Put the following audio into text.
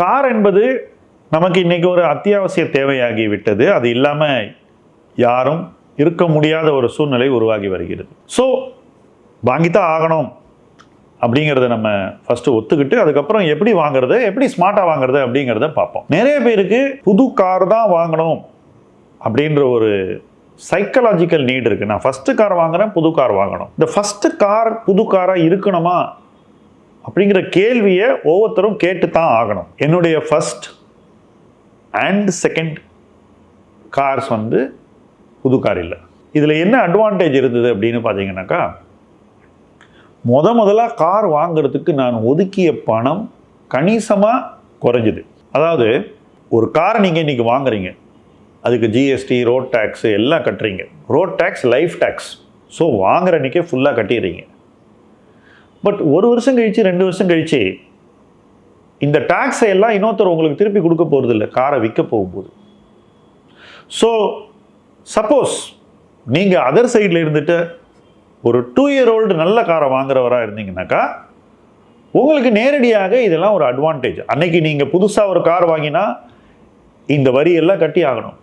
Car என்பது நமக்கு இன்றைக்கி ஒரு அத்தியாவசிய தேவையாகி விட்டது அது இல்லாமல் யாரும் இருக்க முடியாத ஒரு சூழ்நிலை உருவாகி வருகிறது. ஸோ வாங்கித்தான் ஆகணும் அப்படிங்கிறத நம்ம ஃபஸ்ட்டு ஒத்துக்கிட்டு அதுக்கப்புறம் எப்படி வாங்குறது எப்படி ஸ்மார்ட்டாக வாங்குறது அப்படிங்கிறத பார்ப்போம். நிறைய பேருக்கு புது கார் தான் வாங்கணும் அப்படின்ற ஒரு சைக்கலாஜிக்கல் நீட் இருக்குது நான் ஃபஸ்ட்டு கார் வாங்குகிறேன் புது கார் வாங்கணும். இந்த ஃபஸ்ட்டு கார் புது காராக இருக்கணுமா? அப்படிங்கிற கேள்வியை ஒவ்வொருத்தரும் கேட்டு தான் ஆகணும். என்னுடைய ஃபஸ்ட் அண்ட் செகண்ட் கார்ஸ் வந்து புது கார் இல்லை. இதில் என்ன அட்வான்டேஜ் இருந்தது அப்படின்னு பார்த்தீங்கன்னாக்கா முத முதலாக கார் வாங்குறதுக்கு நான் ஒதுக்கிய பணம் கணிசமாக குறைஞ்சுது. அதாவது ஒரு காரை நீங்கள் இன்றைக்கி வாங்குறீங்க. அதுக்கு ஜிஎஸ்டி ரோட் டேக்ஸு எல்லாம் கட்டுறீங்க. Road tax life tax so வாங்குற அன்றைக்கே ஃபுல்லாக கட்டிடுறீங்க. பட் ஒரு வருஷம் கழித்து ரெண்டு வருஷம் கழித்து இந்த டேக்ஸை எல்லாம் இன்னொருத்தர் உங்களுக்கு திருப்பி கொடுக்க போகிறது இல்லை காரை விற்க போகும்போது. ஸோ சப்போஸ் நீங்கள் அதர் சைடில் இருந்துட்டு ஒரு டூ இயர் ஓல்டு நல்ல காரை வாங்குறவராக இருந்தீங்கன்னாக்கா உங்களுக்கு நேரடியாக இதெல்லாம் ஒரு அட்வான்டேஜ் அன்னைக்கு நீங்கள் புதுசாக ஒரு கார் வாங்கினா இந்த வரியெல்லாம் கட்டி ஆகணும்.